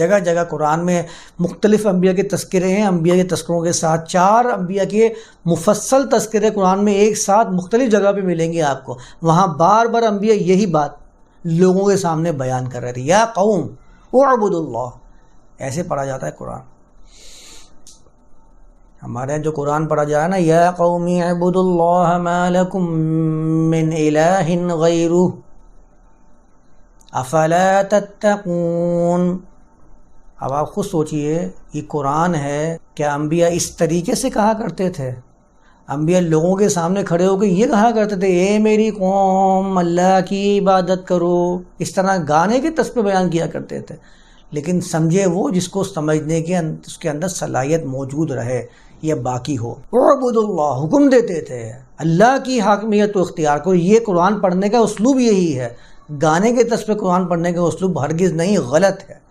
जगह जगह कुरान में मुख्तलिफ़ अम्बिया के तस्करे हैं अम्बिया के तस्करों के साथ, चार अम्बिया के मुफसल तस्करे कुरान में एक साथ मुख्तलिफ़ जगह पे मिलेंगे आपको। वहाँ बार बार अम्बिया यही बात लोगों के सामने बयान कर रहे थे या कौम वबुदुल्ला ऐसे पढ़ा जाता है कुरान। हमारे यहाँ जो कुरान पढ़ा जा है ना, या कौमी अबुदुल्लाकुम मिन इलाहिन गैरु अफला तत्तकून। अब आप खुद सोचिए ये कुरान है क्या अम्बिया इस तरीके से कहा करते थे? अम्बिया लोगों के सामने खड़े होकर ये कहा करते थे ए मेरी कौम अल्लाह की इबादत करो। इस तरह गाने के तस्पे बयान किया करते थे। लेकिन समझे वो जिसको समझने के अं-, उसके अंदर सलाहियत मौजूद रहे या बाकी हो। अबुदुल्ला हुक्म देते थे अल्लाह की हाकमियत को इख्तियार करो। ये कुरान पढ़ने का उसलूब यही है। गाने के तस्पे कुरान पढ़ने का उसलूब हरगिज़ नहीं गलत है।